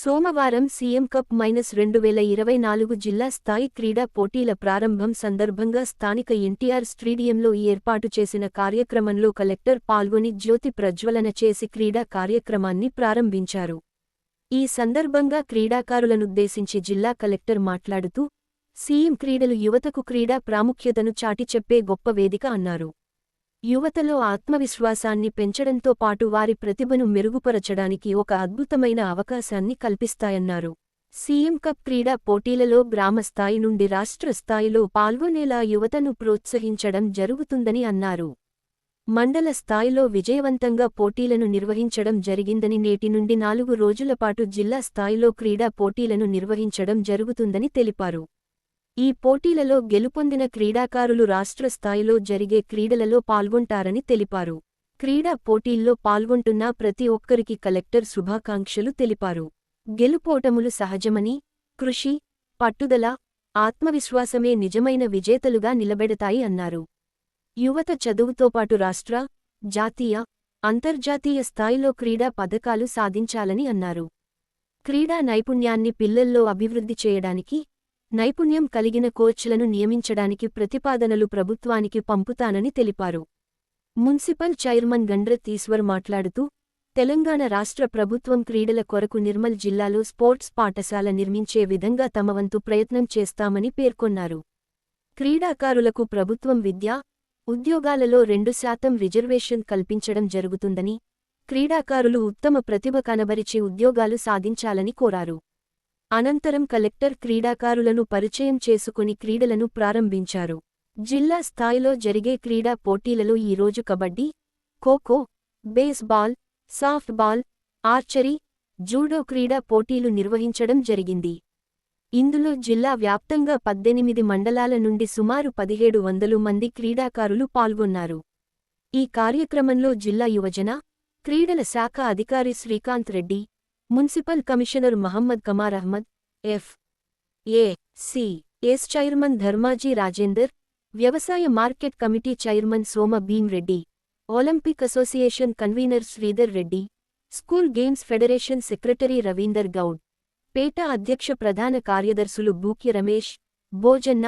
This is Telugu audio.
సోమవారం సీఎం కప్ మైనస్ రెండు వేల ఇరవై నాలుగు జిల్లా స్థాయి క్రీడా పోటీల ప్రారంభం సందర్భంగా స్థానిక ఎన్టీఆర్ స్టేడియంలో ఏర్పాటు చేసిన కార్యక్రమంలో కలెక్టర్ పాల్గొని జ్యోతి ప్రజ్వలన చేసి క్రీడా కార్యక్రమాన్ని ప్రారంభించారు. ఈ సందర్భంగా క్రీడాకారులనుద్దేశించి జిల్లా కలెక్టర్ మాట్లాడుతూ సీఎం క్రీడలు యువతకు క్రీడా ప్రాముఖ్యతను చాటిచెప్పే గొప్ప వేదిక అన్నారు. యువతలో ఆత్మవిశ్వాసాన్ని పెంచడంతో పాటు వారి ప్రతిభను మెరుగుపరచడానికి ఒక అద్భుతమైన అవకాశాన్ని కల్పిస్తాయన్నారు. సీఎం కప్ క్రీడా పోటీలలో గ్రామస్థాయి నుండి రాష్ట్ర స్థాయిలో పాల్గొనేలా యువతను ప్రోత్సహించడం జరుగుతుందని అన్నారు. మండల స్థాయిలో విజయవంతంగా పోటీలను నిర్వహించడం జరిగిందని నేటి నుండి నాలుగు రోజులపాటు జిల్లా స్థాయిలో క్రీడా పోటీలను నిర్వహించడం జరుగుతుందని తెలిపారు. ఈ పోటీలలో గెలుపొందిన క్రీడాకారులు రాష్ట్ర స్థాయిలో జరిగే క్రీడలలో పాల్గొంటారని తెలిపారు. క్రీడా పోటీల్లో పాల్గొంటున్న ప్రతి ఒక్కరికి కలెక్టర్ శుభాకాంక్షలు తెలిపారు. గెలుపోటములు సహజమని కృషి పట్టుదల ఆత్మవిశ్వాసమే నిజమైన విజేతలుగా నిలబెడతాయి అన్నారు. యువత చదువుతో పాటు రాష్ట్ర జాతీయ అంతర్జాతీయ స్థాయిలో క్రీడా పథకాలు సాధించాలని అన్నారు. క్రీడా నైపుణ్యాన్ని పిల్లల్లో అభివృద్ధి చేయడానికి నైపుణ్యం కలిగిన కోచ్లను నియమించడానికి ప్రతిపాదనలు ప్రభుత్వానికి పంపుతానని తెలిపారు. మున్సిపల్ చైర్మన్ గండ్రత్ ఈశ్వర్ మాట్లాడుతూ తెలంగాణ రాష్ట్ర ప్రభుత్వం క్రీడల కొరకు నిర్మల్ జిల్లాలో స్పోర్ట్స్ పాఠశాల నిర్మించే విధంగా తమ వంతు ప్రయత్నం చేస్తామని పేర్కొన్నారు. క్రీడాకారులకు ప్రభుత్వం విద్య ఉద్యోగాలలో రెండు శాతం రిజర్వేషన్ కల్పించడం జరుగుతుందని క్రీడాకారులు ఉత్తమ ప్రతిభ కనబరిచి ఉద్యోగాలు సాధించాలని కోరారు. అనంతరం కలెక్టర్ క్రీడాకారులను పరిచయం చేసుకుని క్రీడలను ప్రారంభించారు. జిల్లా స్థాయిలో జరిగే క్రీడా పోటీలలో ఈరోజు kabaddi kho kho baseball softball archery judo క్రీడా పోటీలు నిర్వహించడం జరిగింది. ఇందులో జిల్లా వ్యాప్తంగా పద్దెనిమిది మండలాల నుండి సుమారు పదిహేడు వందలు మంది క్రీడాకారులు పాల్గొన్నారు. ఈ కార్యక్రమంలో జిల్లా యువజన క్రీడల శాఖ అధికారి Srikanth Reddy municipal commissioner Mohammed Qamar Ahmed FACS chairman Dharmaji Rajender వ్యవసాయ market committee chairman Soma Bhimreddy Olympic association convener Sridhar Reddy school games federation secretary Ravinder Goud పేట అధ్యక్ష ప్రధాన కార్యదర్శులు బూక్య రమేష్ భోజన్న